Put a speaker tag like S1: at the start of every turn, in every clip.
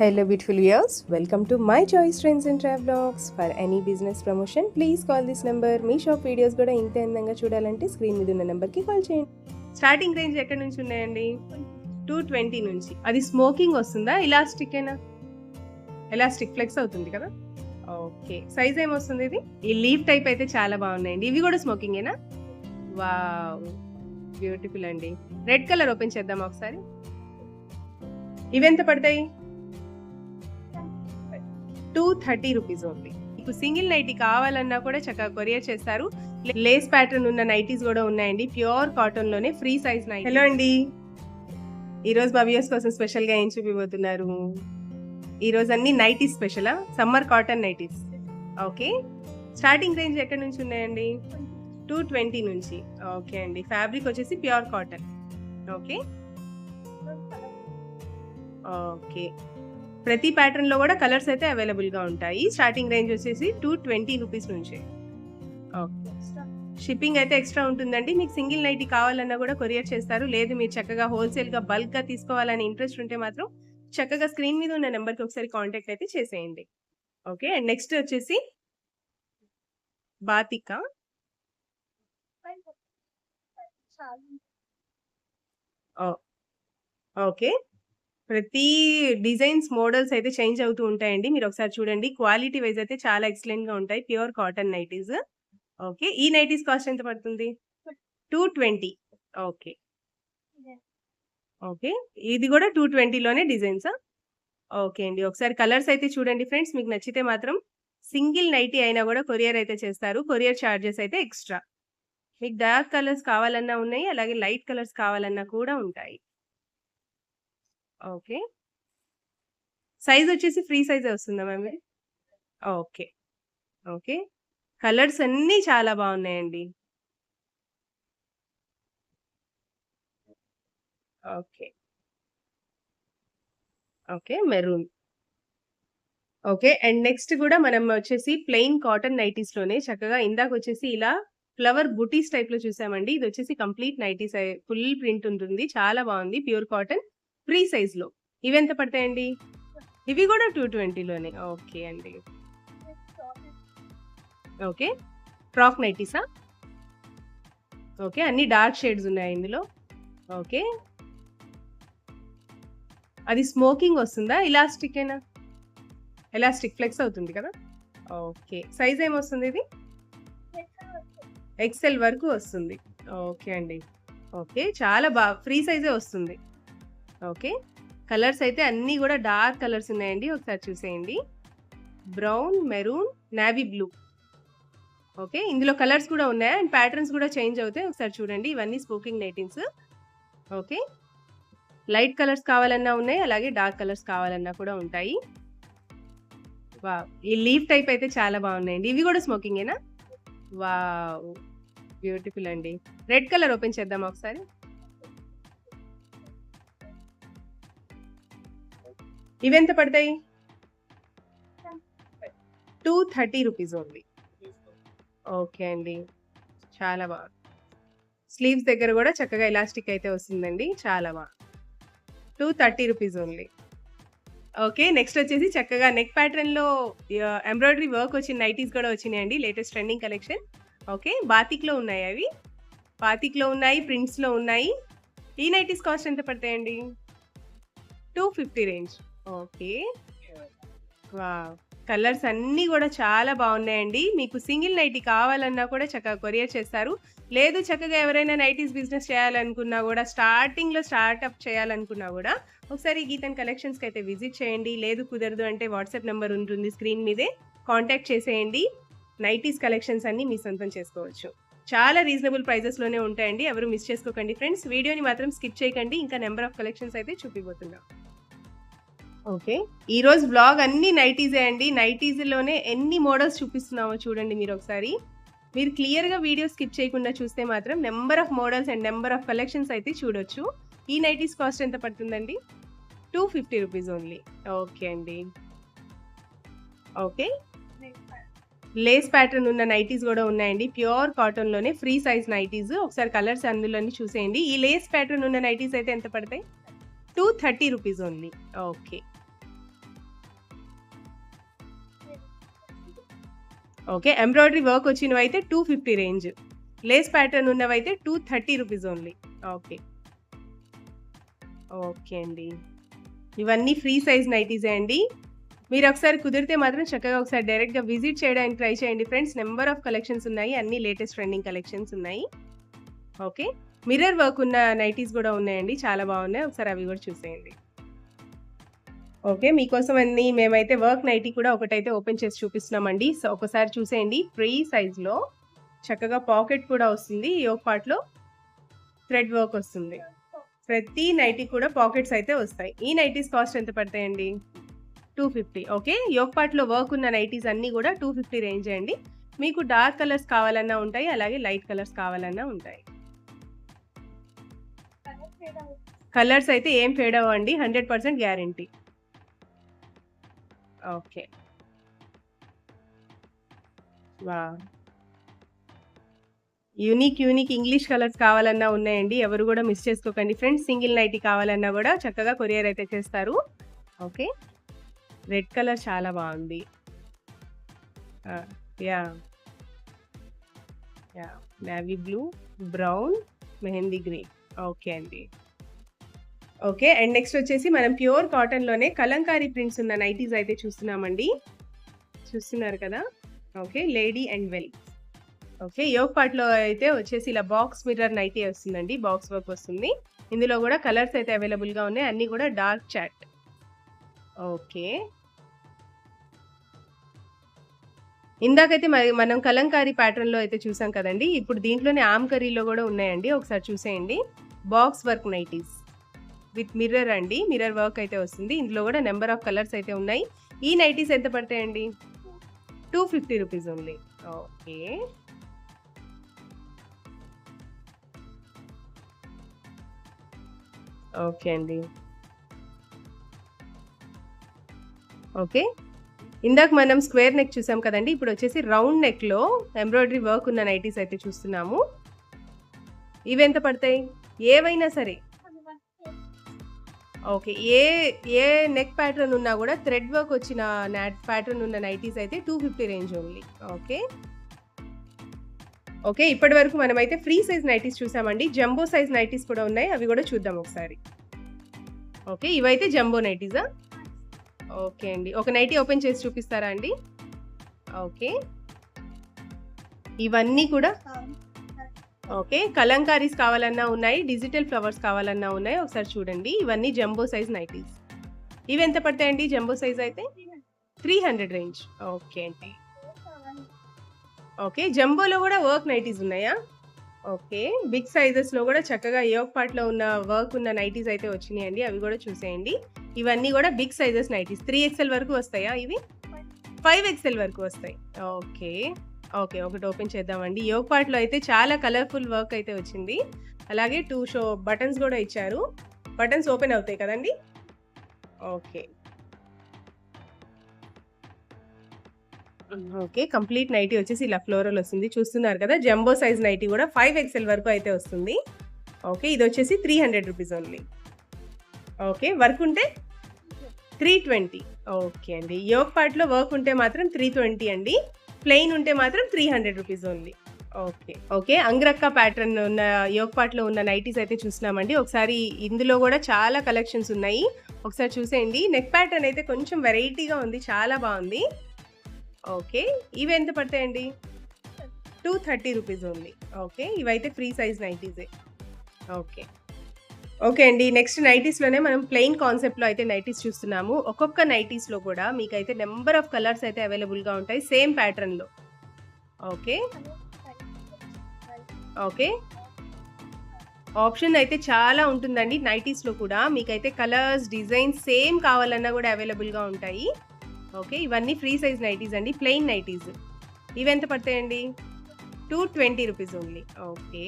S1: Hello beautiful viewers welcome to my choice trends and travelogues for any business promotion please call this number me shop videos కూడా ఇంత అందంగా చూడాలంటే screen మీద ఉన్న నెంబర్కి call చేయండి. స్టార్టింగ్ రేంజ్ ఎక్కడి నుంచి ఉన్నాయండి? టూ ట్వంటీ నుంచి. అది స్మోకింగ్ వస్తుందా? ఇలాస్టిక్ ఎలాస్టిక్ ఫ్లెక్స్ అవుతుంది కదా? ఓకే సైజ్ ఏమొస్తుంది ఇది? ఈ లీఫ్ టైప్ అయితే చాలా బాగున్నాయండి. ఇవి కూడా స్మోకింగేనా వావ్ బ్యూటిఫుల్ అండి. రెడ్ కలర్ ఓపెన్ చేద్దాం ఒకసారి? ఇవి ఎంత పడతాయి? Two thirty rupees only. మీకు సింగిల్ నైటీ కావాలన్నా కూడా చక్కగా కొరియర్ చేస్తారు. లేస్ ప్యాటర్న్ ఉన్న నైటీస్ కూడా ఉన్నాయండి. ప్యూర్ కాటన్లోనే ఫ్రీ సైజ్ నైట్ హలో అండి. ఈ రోజు మా వ్యూస్ కోసం స్పెషల్గా ఏం చూపిపోతున్నారు ఈ రోజు అన్ని nighties స్పెషలా? Summer cotton nighties. Okay. Starting range ఎక్కడి నుంచి ఉన్నాయండి? టూ ట్వంటీ నుంచి. ఓకే అండి. ఫ్యాబ్రిక్ వచ్చేసి ప్యూర్ కాటన్. ఓకే. ఓకే. ప్రతి ప్యాటర్న్లో కూడా కలర్స్ అయితే అవైలబుల్గా ఉంటాయి. స్టార్టింగ్ రేంజ్ వచ్చేసి టూ ట్వంటీ రూపీస్ నుంచి. షిప్పింగ్ అయితే ఎక్స్ట్రా ఉంటుందండి. మీకు సింగిల్ నైటీ కావాలన్నా కూడా కొరియర్ చేస్తారు. లేదు మీరు చక్కగా హోల్సేల్గా బల్క్గా తీసుకోవాలని ఇంట్రెస్ట్ ఉంటే మాత్రం చక్కగా స్క్రీన్ మీద ఉన్న నెంబర్కి ఒకసారి కాంటాక్ట్ అయితే చేసేయండి. ఓకే అండ్ నెక్స్ట్ వచ్చేసి బాతిక. ఓకే. ప్రతి డిజైన్స్ మోడల్స్ అయితే చేంజ్ అవుతూ ఉంటాయండి. మీరు ఒకసారి చూడండి. క్వాలిటీ వైజ్ అయితే చాలా ఎక్సలెంట్గా ఉంటాయి. Pure cotton nighties. ఓకే. ఈ నైటీస్ కాస్ట్ ఎంత పడుతుంది? Two twenty. ఓకే. ఓకే. ఇది కూడా టూ ట్వంటీలోనే డిజైన్స్. ఓకే అండి. ఒకసారి కలర్స్ అయితే చూడండి ఫ్రెండ్స్. మీకు నచ్చితే మాత్రం సింగిల్ నైటీ అయినా కూడా కొరియర్ అయితే చేస్తారు. కొరియర్ ఛార్జెస్ అయితే ఎక్స్ట్రా. మీకు డార్క్ కలర్స్ కావాలన్నా ఉన్నాయి. అలాగే లైట్ కలర్స్ కావాలన్నా కూడా ఉంటాయి. ఓకే. సైజ్ వచ్చేసి ఫ్రీ సైజ్ వస్తుందా మ్యామ్ ఓకే. ఓకే. కలర్స్ అన్నీ చాలా బాగున్నాయండి. Okay. Okay. Maroon. Okay. And next కూడా మనం వచ్చేసి ప్లెయిన్ కాటన్ నైటీస్లోనే చక్కగా ఇందాక వచ్చేసి ఇలా ఫ్లవర్ బుటీస్ టైప్లో చూసామండి. ఇది వచ్చేసి కంప్లీట్ నైటీస్ ఫుల్ ప్రింట్ ఉంటుంది. చాలా బాగుంది. ప్యూర్ కాటన్ ఫ్రీ సైజ్లో. ఇవి ఎంత పడతాయండి? ఇవి కూడా టూ ట్వంటీలోనే. ఓకే అండి. ఓకే. ఫ్రాక్ నైటీసా? ఓకే. అన్ని డార్క్ షేడ్స్ ఉన్నాయి ఇందులో? ఓకే. అది స్మోకింగ్ వస్తుందా? ఇలాస్టిక్ అయినా? ఎలాస్టిక్ ఫ్లెక్స్ అవుతుంది కదా? ఓకే. సైజ్ ఏమొస్తుంది ఇది? ఎక్సెల్ వరకు వస్తుంది. ఓకే అండి. ఓకే. చాలా బాగా ఫ్రీ సైజే వస్తుంది. ఓకే. కలర్స్ అయితే అన్నీ కూడా డార్క్ కలర్స్ ఉన్నాయండి. ఒకసారి చూసేయండి. Brown maroon navy blue. Okay. ఇందులో కలర్స్ కూడా ఉన్నాయి. అండ్ ప్యాటర్న్స్ కూడా చేంజ్ అవుతాయి. ఒకసారి చూడండి. ఇవన్నీ స్పోకింగ్ నైటింగ్స్ ఓకే. లైట్ కలర్స్ కావాలన్నా ఉన్నాయి. అలాగే డార్క్ కలర్స్ కావాలన్నా కూడా ఉంటాయి. వా ఈ లీఫ్ టైప్ అయితే చాలా బాగున్నాయండి. ఇవి కూడా స్మోకింగేనా? వా బ్యూటిఫుల్ అండి. రెడ్ కలర్ ఓపెన్ చేద్దాం ఒకసారి? ఇవి ఎంత పడతాయి? Two thirty rupees only. Okay అండి. చాలా బాగా స్లీవ్స్ దగ్గర కూడా చక్కగా ఎలాస్టిక్ అయితే వస్తుందండి. చాలా బాగా two thirty rupees only. Okay next వచ్చేసి చక్కగా నెక్ ప్యాటర్న్లో ఎంబ్రాయిడరీ వర్క్ వచ్చిన నైటీస్ కూడా వచ్చినాయండి లేటెస్ట్ ట్రెండింగ్ కలెక్షన్. ఓకే బాతిక్లో ఉన్నాయి అవి. బాతిక్లో ఉన్నాయి ప్రింట్స్లో ఉన్నాయి. ఈ నైటీస్ కాస్ట్ ఎంత పడతాయండి? Two fifty range. ఓకే. వా కలర్స్ అన్నీ కూడా చాలా బాగున్నాయండి. మీకు సింగిల్ నైటీ కావాలన్నా కూడా చక్కగా కొరియర్ చేస్తారు. లేదు చక్కగా ఎవరైనా నైటీస్ బిజినెస్ చేయాలనుకున్నా కూడా స్టార్టింగ్లో స్టార్ట్అప్ చేయాలనుకున్నా కూడా ఒకసారి గీతన్ కలెక్షన్స్కి అయితే విజిట్ చేయండి. లేదు కుదరదు అంటే వాట్సాప్ నెంబర్ ఉంటుంది స్క్రీన్ మీదే. కాంటాక్ట్ చేసేయండి. నైటీస్ కలెక్షన్స్ అన్ని మీ సొంతం చేసుకోవచ్చు. చాలా రీజనబుల్ ప్రైజెస్లోనే ఉంటాయండి. ఎవరు మిస్ చేసుకోకండి ఫ్రెండ్స్. వీడియోని మాత్రం స్కిప్ చేయకండి. ఇంకా నెంబర్ ఆఫ్ కలెక్షన్స్ అయితే చూపిపోతున్నాం ఓకే. ఈ రోజు బ్లాగ్ అన్ని నైటీసే అండి. నైటీస్లోనే ఎన్ని మోడల్స్ చూపిస్తున్నామో చూడండి మీరు ఒకసారి. మీరు క్లియర్గా వీడియో స్కిప్ చేయకుండా చూస్తే మాత్రం number of models and number of collections అయితే చూడొచ్చు. ఈ నైటీస్ కాస్ట్ ఎంత పడుతుందండి? Two fifty rupees only okay అండి. ఓకే. లేస్ ప్యాటర్న్ ఉన్న నైటీస్ కూడా ఉన్నాయండి. ప్యూర్ కాటన్లోనే ఫ్రీ సైజ్ నైటీస్. ఒకసారి కలర్స్ అందులోని చూసేయండి. ఈ లేస్ ప్యాటర్న్ ఉన్న నైటీస్ అయితే ఎంత పడతాయి? Two thirty rupees only okay. Okay. Embroidery work వచ్చినవి అయితే two fifty range. Lace pattern ఉన్నవి అయితే two thirty rupees only. Okay. Okay అండి. ఇవన్నీ ఫ్రీ సైజ్ నైటీసే అండి. మీరు ఒకసారి కుదిరితే మాత్రం చక్కగా ఒకసారి డైరెక్ట్‌గా విజిట్ చేయడానికి ట్రై చేయండి ఫ్రెండ్స్. నెంబర్ ఆఫ్ కలెక్షన్స్ ఉన్నాయి. అన్నీ లేటెస్ట్ ట్రెండింగ్ కలెక్షన్స్ ఉన్నాయి. ఓకే. మిర్రర్ వర్క్ ఉన్న నైటీస్ కూడా ఉన్నాయండి. చాలా బాగున్నాయి. ఒకసారి అవి కూడా చూసేయండి. ఓకే. మీకోసం అన్ని మేమైతే వర్క్ నైటీ కూడా ఒకటైతే ఓపెన్ చేసి చూపిస్తున్నామండి. సో, ఒకసారి చూసేయండి. ఫ్రీ సైజ్‌లో చక్కగా పాకెట్ కూడా వస్తుంది. యోక్ పార్ట్‌లో థ్రెడ్ వర్క్ వస్తుంది. ప్రతి నైటీ కూడా పాకెట్స్ అయితే వస్తాయి. ఈ నైటీస్ కాస్ట్ ఎంత పడతాయండి? 250 ఓకే. యోక్ పార్ట్‌లో వర్క్ ఉన్న నైటీస్ అన్నీ కూడా టూ ఫిఫ్టీ రేంజ్ అండి. మీకు డార్క్ కలర్స్ కావాలన్నా ఉంటాయి. అలాగే లైట్ కలర్స్ కావాలన్నా ఉంటాయి. కలర్స్ అయితే ఏం ఫేడ్ అవ్వవండి. 100% గ్యారంటీ. ఓకే. వా యూనిక్, యూనిక్ ఇంగ్లీష్ కలర్స్ కావాలన్నా ఉన్నాయండి. ఎవరు కూడా మిస్ చేసుకోకండి ఫ్రెండ్స్. సింగిల్ నైటీ కావాలన్నా కూడా చక్కగా కొరియర్ అయితే చేస్తారు. ఓకే. రెడ్ కలర్ చాలా బాగుంది yeah yeah yeah! Navy blue, brown, mehndi green. Okay అండి. ఓకే. అండ్ నెక్స్ట్ వచ్చేసి మనం ప్యూర్ కాటన్‌లోనే కలంకారీ ప్రింట్స్ ఉన్న నైటీస్ అయితే చూస్తున్నామండి. చూస్తున్నారు కదా! Okay. Lady and well. Okay. Yoke పార్ట్‌లో అయితే వచ్చేసి ఇలా బాక్స్ మిర్రర్ నైటీ వస్తుందండి. బాక్స్ వర్క్ వస్తుంది. ఇందులో కూడా కలర్స్ అయితే అవైలబుల్‌గా ఉన్నాయి. అన్నీ కూడా డార్క్ చాట్. ఓకే. ఇందాకైతే మనం కలంకారీ ప్యాటర్న్‌లో అయితే చూసాం కదండీ! ఇప్పుడు దీంట్లోనే ఆమ్కరీలో కూడా ఉన్నాయండి. ఒకసారి చూసేయండి. Box work nighties. With mirror అండి. మిర్రర్ వర్క్ అయితే వస్తుంది. ఇందులో కూడా నెంబర్ ఆఫ్ కలర్స్ అయితే ఉన్నాయి. ఈ నైటీస్ ఎంత పడతాయండి? 250 రూపీస్ ఓన్లీ. ఓకే. ఓకే అండి. ఓకే. ఇందాక మనం స్క్వేర్ నెక్ చూసాం కదండి ఇప్పుడు వచ్చేసి రౌండ్ నెక్‌లో ఎంబ్రాయిడరీ వర్క్ ఉన్న నైటీస్ అయితే చూస్తున్నాము. ఇవి ఎంత పడతాయి? ఏవైనా సరే. ఓకే. ఏ ఏ నెక్ ప్యాటర్న్ ఉన్నా కూడా థ్రెడ్ వర్క్ వచ్చిన నాట్ ప్యాటర్న్ ఉన్న నైటీస్ అయితే 250 రేంజ్ ఓన్లీ. ఓకే. ఓకే. ఇప్పటి వరకు మనమైతే ఫ్రీ సైజ్ నైటీస్ చూసామండి. జంబో సైజ్ నైటీస్ కూడా ఉన్నాయి. అవి కూడా చూద్దాం ఒకసారి. ఓకే. ఇవైతే జంబో నైటీసా? ఓకే అండి. ఒక నైటీ ఓపెన్ చేసి చూపిస్తారా అండి? ఓకే. ఇవన్నీ కూడా ఓకే. కలంకారీస్ కావాలన్నా ఉన్నాయి. డిజిటల్ ఫ్లవర్స్ కావాలన్నా ఉన్నాయి. ఒకసారి చూడండి. ఇవన్నీ జంబో సైజ్ నైటీస్. ఇవి ఎంత పడతాయండి జంబో సైజ్ అయితే? 300 రేంజ్. ఓకే అండి. ఓకే. జంబోలో కూడా వర్క్ నైటీస్ ఉన్నాయా? ఓకే. బిగ్ సైజెస్‌లో కూడా చక్కగా యోక్ పార్ట్‌లో ఉన్న వర్క్ ఉన్న నైటీస్ అయితే వచ్చినాయండి. అవి కూడా చూసేయండి. ఇవన్నీ కూడా big sizes nighties. Three XL వరకు వస్తాయా ఇవి? ఫైవ్ ఎక్స్‌ఎల్ వరకు వస్తాయి. ఓకే. ఓకే. ఒకటి ఓపెన్ చేద్దామండి. యోగ్ పార్ట్‌లో అయితే చాలా కలర్‌ఫుల్ వర్క్ అయితే వచ్చింది. అలాగే టూ షో బటన్స్ కూడా ఇచ్చారు. బటన్స్ ఓపెన్ అవుతాయి కదండీ! ఓకే. ఓకే. కంప్లీట్ నైటీ వచ్చేసి ఇలా ఫ్లోరల్ వస్తుంది. చూస్తున్నారు కదా! జంబో సైజ్ నైటీ కూడా ఫైవ్ ఎక్స్‌ఎల్ వరకు అయితే వస్తుంది. ఓకే. ఇది వచ్చి three hundred rupees only. Okay. Work ఉంటే? 320 ఓకే అండి. యోగ పార్ట్‌లో వర్క్ ఉంటే మాత్రం 320 అండి. ప్లెయిన్ ఉంటే మాత్రం 300 rupees only. Okay. Okay. Angrakha pattern ఉన్న యోగపాట్లో ఉన్న నైటీస్ అయితే చూసినామండి ఒకసారి ఇందులో కూడా చాలా కలెక్షన్స్ ఉన్నాయి. ఒకసారి చూసేయండి. నెక్ ప్యాటర్న్ అయితే కొంచెం వెరైటీగా ఉంది. చాలా బాగుంది ఓకే. ఇవి ఎంత పడతాయండి? 230 రూపీస్ ఉంది ఓకే. ఇవైతే ఫ్రీ సైజ్ నైటీసే. ఓకే. ఓకే అండి. నెక్స్ట్ నైటీస్‌లోనే మనం ప్లెయిన్ కాన్సెప్ట్‌లో అయితే నైటీస్ చూస్తున్నాము. ఒక్కొక్క నైటీస్‌లో కూడా మీకైతే నెంబర్ ఆఫ్ కలర్స్ అయితే అవైలబుల్‌గా ఉంటాయి. సేమ్ ప్యాటర్న్‌లో. ఓకే. ఓకే. ఆప్షన్ అయితే చాలా ఉంటుందండి నైటీస్‌లో కూడా. మీకైతే కలర్స్, డిజైన్స్ సేమ్ కావాలన్నా కూడా అవైలబుల్‌గా ఉంటాయి. ఓకే. ఇవన్నీ ఫ్రీ సైజ్ నైటీస్ అండి. Plain nighties. ఇవెంత పడతాయండి? 220 రూపీస్ ఓన్లీ. ఓకే.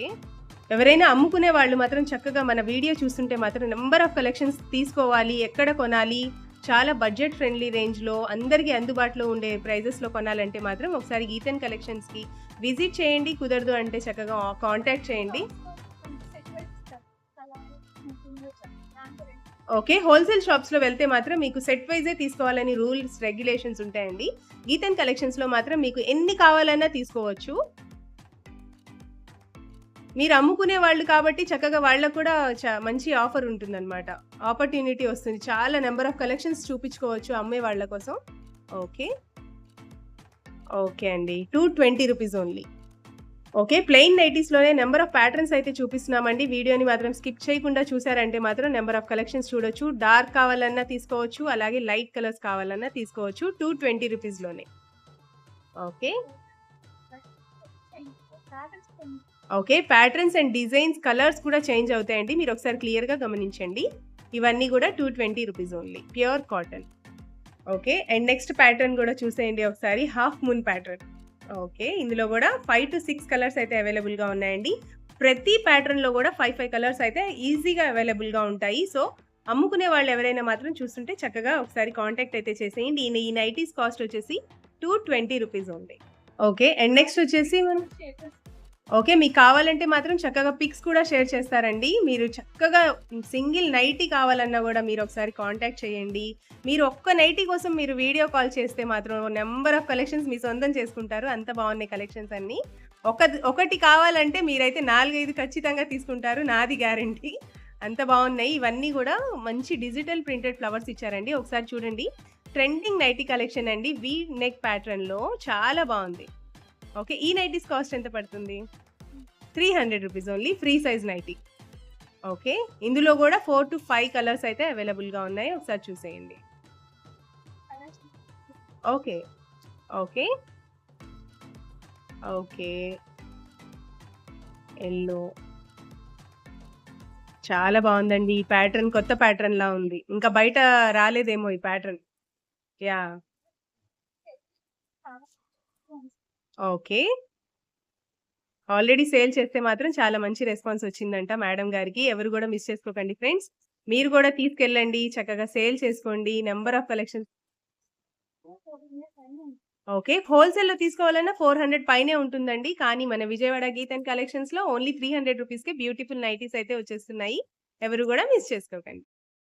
S1: ఎవరైనా అమ్ముకునే వాళ్ళు మాత్రం చక్కగా మన వీడియో చూస్తుంటే మాత్రం నెంబర్ ఆఫ్ కలెక్షన్స్ తీసుకోవాలి. ఎక్కడ కొనాలి? చాలా బడ్జెట్ ఫ్రెండ్లీ రేంజ్‌లో అందరికీ అందుబాటులో ఉండే ప్రైజెస్‌లో కొనాలంటే మాత్రం ఒకసారి గీతన్ కలెక్షన్స్‌కి విజిట్ చేయండి. కుదరదు అంటే చక్కగా కాంటాక్ట్ చేయండి. ఓకే. హోల్‌సేల్ షాప్స్‌లో వెళ్తే మాత్రం మీకు సెట్ వైజే తీసుకోవాలని రూల్స్, రెగ్యులేషన్స్ ఉంటాయండి. గీతన్ కలెక్షన్స్‌లో మాత్రం మీకు ఎన్ని కావాలన్నా తీసుకోవచ్చు. మీరు అమ్ముకునే వాళ్ళు కాబట్టి చక్కగా వాళ్ళకు కూడా మంచి ఆఫర్ ఉంటుందన్నమాట. ఆపర్చునిటీ వస్తుంది. చాలా నెంబర్ ఆఫ్ కలెక్షన్స్ చూపించుకోవచ్చు అమ్మే వాళ్ళ కోసం. ఓకే. ఓకే అండి. 220 రూపీస్ ఓన్లీ. ఓకే. ప్లెయిన్ నైటీస్‌లోనే నెంబర్ ఆఫ్ ప్యాటర్న్స్ అయితే చూపిస్తున్నామండి. వీడియోని మాత్రం స్కిప్ చేయకుండా చూసారంటే మాత్రం నెంబర్ ఆఫ్ కలెక్షన్స్ చూడొచ్చు. డార్క్ కావాలన్నా తీసుకోవచ్చు. అలాగే లైట్ కలర్స్ కావాలన్నా తీసుకోవచ్చు. 220 రూపీస్‌లోనే. Okay. Okay. Patterns and designs, colours కూడా చేంజ్ అవుతాయండి. మీరు ఒకసారి క్లియర్‌గా గమనించండి. ఇవన్నీ కూడా 220 rupees only. Pure cotton. Okay. And next pattern కూడా చూసేయండి ఒకసారి. Half moon pattern. ఓకే. ఇందులో కూడా 5-6 కలర్స్ అయితే అవైలబుల్‌గా ఉన్నాయండి. ప్రతి ప్యాటర్న్‌లో కూడా 5, 5 కలర్స్ అయితే ఈజీగా అవైలబుల్‌గా ఉంటాయి. సో, అమ్ముకునే వాళ్ళు ఎవరైనా మాత్రం చూస్తుంటే చక్కగా ఒకసారి కాంటాక్ట్ అయితే చేసేయండి. ఈ ఈ నైటీస్ కాస్ట్ వచ్చేసి 220 rupees only. Okay. And next వచ్చేసి మనం ఓకే. మీకు కావాలంటే మాత్రం చక్కగా పిక్స్ కూడా షేర్ చేస్తారండి. మీరు చక్కగా సింగిల్ నైటీ కావాలన్నా కూడా మీరు ఒకసారి కాంటాక్ట్ చేయండి. మీరు ఒక్క నైటీ కోసం మీరు వీడియో కాల్ చేస్తే మాత్రం నెంబర్ ఆఫ్ కలెక్షన్స్ మీ సొంతం చేసుకుంటారు. అంత బాగున్నాయి కలెక్షన్స్ అన్నీ. ఒక ఒకటి కావాలంటే మీరైతే 4, 5 ఖచ్చితంగా తీసుకుంటారు. నాది గ్యారంటీ. అంత బాగున్నాయి. ఇవన్నీ కూడా మంచి డిజిటల్ ప్రింటెడ్ ఫ్లవర్స్ ఇచ్చారండి. ఒకసారి చూడండి. ట్రెండింగ్ నైటీ కలెక్షన్ అండి. వీ నెక్ ప్యాటర్న్‌లో చాలా బాగుంది. ఓకే. ఈ నైటీస్ కాస్ట్ ఎంత పడుతుంది? 300 rupees only. Free size nighty. Okay. ఇందులో కూడా 4-5 కలర్స్ అయితే అవైలబుల్‌గా ఉన్నాయి. ఒకసారి చూసేయండి. ఓకే. ఓకే. ఓకే. ఎల్లో చాలా బాగుందండి. ఈ ప్యాటర్న్ కొత్త ప్యాటర్న్‌లా ఉంది. ఇంకా బయట రాలేదేమో ఈ pattern. Yeah okay. Already sale చేస్తే మాత్రం చాలా మంచి రెస్పాన్స్ వచ్చిందంట మేడం గారికి. ఎవరు కూడా మిస్ చేసుకోకండి ఫ్రెండ్స్. మీరు కూడా తీసుకెళ్ళండి. చక్కగా సేల్ చేసుకోండి. Number of collections okay. హోల్సేల్లో తీసుకోవాలన్నా 400 పైనే ఉంటుందండి. కానీ మన విజయవాడ గీతన్ కలెక్షన్స్‌లో ఓన్లీ త్రీ హండ్రెడ్ రూపీస్కి బ్యూటిఫుల్ నైటీస్ అయితే వచ్చేస్తున్నాయి. ఎవరు కూడా మిస్ చేసుకోకండి.